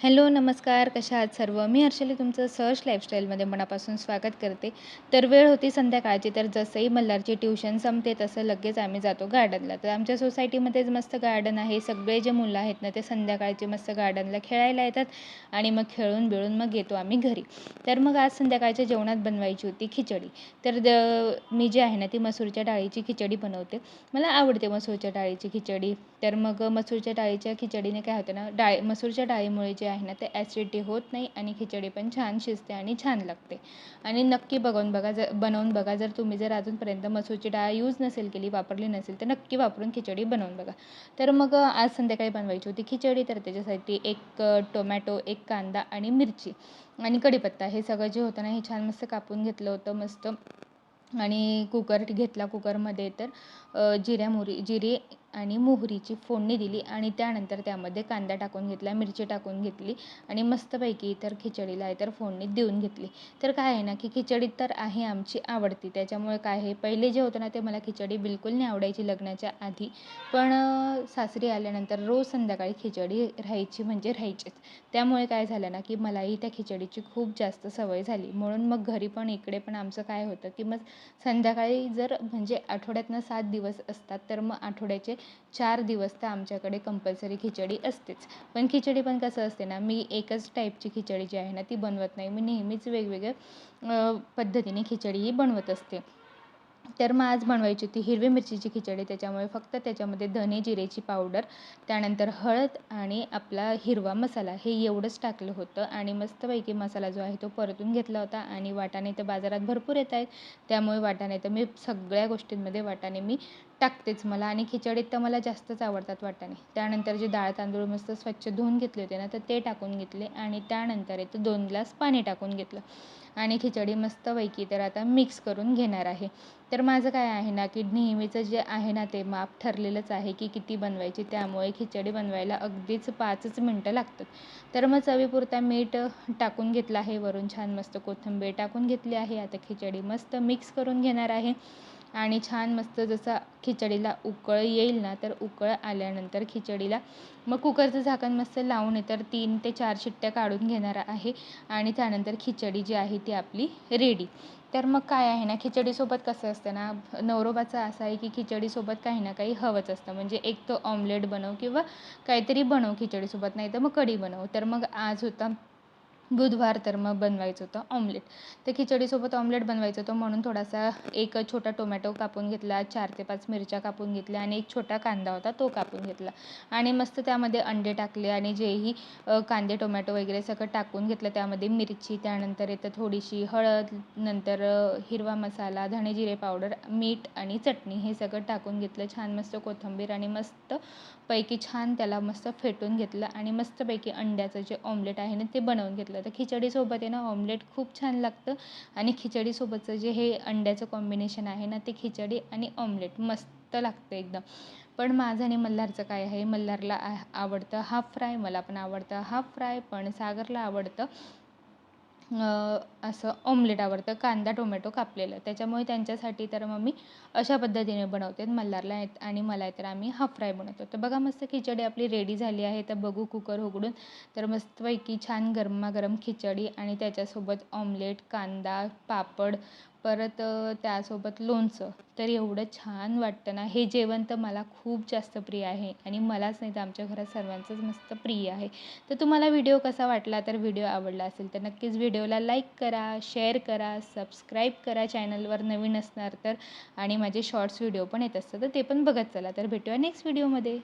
Hello नमस्कार कशा आहात सर्व? मी हर्षली तुमचं सहज लाईफस्टाईलमध्ये मनापासून स्वागत करते. तर वेळ होती संध्याकाळची तर जसंही मल्हारची ट्युशन संपते तसं लगेच आम्ही जातो गार्डनला. तर आमच्या सोसायटीमध्येच मस्त गार्डन आहे. सगळे जे मुलं आहेत ना ते संध्याकाळचे मस्त गार्डनला खेळायला येतात आणि मग खेळून बिळून मग येतो आम्ही घरी. तर मग आज संध्याकाळच्या जेवणात बनवायची होती खिचडी. तर द मी जी आहे ना ती मसूरच्या डाळीची खिचडी बनवते. मला आवडते मसूरच्या डाळीची खिचडी. तर मग मसूरच्या डाळीच्या खिचडीने काय होतं ना डाळी मसूरच्या डाळीमुळे जे आहे ना ते ॲसिडिटी होत नाही आणि खिचडी पण छान शिजते आणि छान लागते. आणि नक्की बघून बघा जर बनवून बघा जर तुम्ही जर अजूनपर्यंत मसूरची डाळ यूज नसेल केली वापरली नसेल तर नक्की वापरून खिचडी बनवून बघा. तर मग आज संध्याकाळी बनवायची होती खिचडी तर त्याच्यासाठी एक टोमॅटो एक कांदा आणि मिरची आणि कढीपत्ता हे सगळं जे होतं ना हे छान मस्त कापून घेतलं होतं मस्त. आणि कुकर घेतला कुकरमध्ये तर जिऱ्या मोहरी जिरे आणि मोहरीची फोडणी दिली आणि त्यानंतर त्यामध्ये कांदा टाकून घेतला मिरची टाकून घेतली आणि मस्तपैकी इतर खिचडीला आहे तर फोडणी देऊन घेतली. तर काय आहे ना की खिचडी तर आहे आमची आवडती. त्याच्यामुळे काय आहे पहिले जे होतं ना ते मला खिचडी बिलकुल नाही आवडायची लग्नाच्या आधी. पण सासरी आल्यानंतर रोज संध्याकाळी खिचडी राहायची म्हणजे राहायचीच. त्यामुळे काय झालं ना की मलाही त्या खिचडीची खूप जास्त सवय झाली. म्हणून मग घरी पण इकडे पण आमचं काय होतं की मग संध्याकाळी जर म्हणजे आठवड्यातनं सात दिवस असतात तर मग आठवड्याचे चार दिवस तर आमच्याकडे कंपल्सरी खिचडी असतेच. पण खिचडी पण कसं असते ना मी एकच टाईपची खिचडी जी आहे ना ती बनवत नाही. मी नेहमीच वेगवेगळ्या पद्धतीने खिचडीही बनवत असते. तर मग आज बनवायची होती हिरवी मिरचीची खिचडी त्याच्यामुळे फक्त त्याच्यामध्ये धने जिरेची पावडर त्यानंतर हळद आणि आपला हिरवा मसाला हे एवढंच टाकलं होतं आणि मस्तपैकी मसाला जो आहे तो परतून घेतला होता आणि वाटाणे तर बाजारात भरपूर येत आहेत. त्यामुळे वाटाणे तर मी सगळ्या गोष्टींमध्ये वाटाणे मी टाकतेच मला आणि खिचडीत तर मला जास्तच आवडतात वाटाणे. त्यानंतर जे डाळ तांदूळ मस्त स्वच्छ धुवून घेतले होते ना तर ते टाकून घेतले आणि त्यानंतर इथं दोन ग्लास पाणी टाकून घेतलं. आणि खिचडी मस्तपैकी तर आता मिक्स करून घेणार आहे. तर माझं काय आहे ना की नेहमीचं जे आहे ना ते माप ठरलेलंच आहे की किती बनवायची त्यामुळे खिचडी बनवायला अगदीच पाचच मिनटं लागतात. तर मग चवीपुरता मीठ टाकून घेतलं आहे वरून छान मस्त कोथिंबीर टाकून घेतली आहे. आता खिचडी मस्त मिक्स करून घेणार आहे. आणि छान मस्त जसा खिचडीला उकळ येईल ना तर उकळ आल्यानंतर खिचडीला मग कुकरचं झाकण मस्त लावून तर तीन ते चार शिट्ट्या काढून घेणार आहे. आणि त्यानंतर खिचडी जी आहे ती आपली रेडी तर मग काय आहे ना खिचडीसोबत कसं असतं ना नवरोबाचं असं आहे की खिचडीसोबत काही ना काही हवंच असतं. म्हणजे एक तर ऑमलेट बनव किंवा काहीतरी बनव खिचडीसोबत नाही तर मग कढी बनव. तर मग आज होता बुधवार तर मग बनवायचं होतं ऑमलेट तर खिचडीसोबत ऑमलेट बनवायचं होतं म्हणून थोडासा एक छोटा टोमॅटो कापून घेतला चार ते पाच मिरच्या कापून घेतल्या आणि एक छोटा कांदा होता तो कापून घेतला. आणि मस्त त्यामध्ये अंडे टाकले आणि जेही कांदे टोमॅटो वगैरे सगळं टाकून घेतलं त्यामध्ये मिरची त्यानंतर येतं थोडीशी हळद नंतर हिरवा मसाला धणे जिरे पावडर मीठ आणि चटणी हे सगळं टाकून घेतलं. छान मस्त कोथिंबीर आणि मस्त पैकी छान त्याला मस्त फेटून घेतलं आणि मस्तपैकी अंड्याचं जे ऑमलेट आहे ना ते बनवून घेतलं. तर खिचडीसोबत आहे ना ऑमलेट खूप छान लागतं. आणि खिचडीसोबतचं जे हे अंड्याचं कॉम्बिनेशन आहे ना ते खिचडी आणि ऑमलेट मस्त लागतं एकदम. पण माझं आणि मल्हारचं काय आहे मल्हारला आवडतं हाफ फ्राय मला पण आवडतं. हाफ फ्राय पण सागरला आवडतं. असं ऑमलेट आवडतं कांदा टोमॅटो कापलेलं. त्याच्यामुळे त्यांच्यासाठी तर मग मी अशा पद्धतीने बनवते. मल्हारला आणि मला तर आम्ही हाफ फ्राय बनवतो. तर बघा मस्त खिचडी आपली रेडी झाली आहे. तर बघू कुकर उघडून. तर मस्तपैकी छान गरमागरम खिचडी आणि त्याच्यासोबत ऑमलेट कांदा पापड परत त्यासोबत लोणचं. तर एवढं छान वाटतं ना. हे जेवण तर मला खूप जास्त प्रिय आहे आणि मलाच नाही तर आमच्या घरात सर्वांचंच मस्त प्रिय आहे. तर तुम्हाला व्हिडिओ कसा वाटला? तर व्हिडिओ आवडला असेल तर नक्कीच व्हिडिओला लाईक करा शेअर करा सबस्क्राईब करा चॅनलवर नवीन असणार तर. आणि माझे शॉर्ट्स व्हिडिओ पण येत असतात तर ते पण बघत चला. तर भेटूया नेक्स्ट व्हिडिओमध्ये.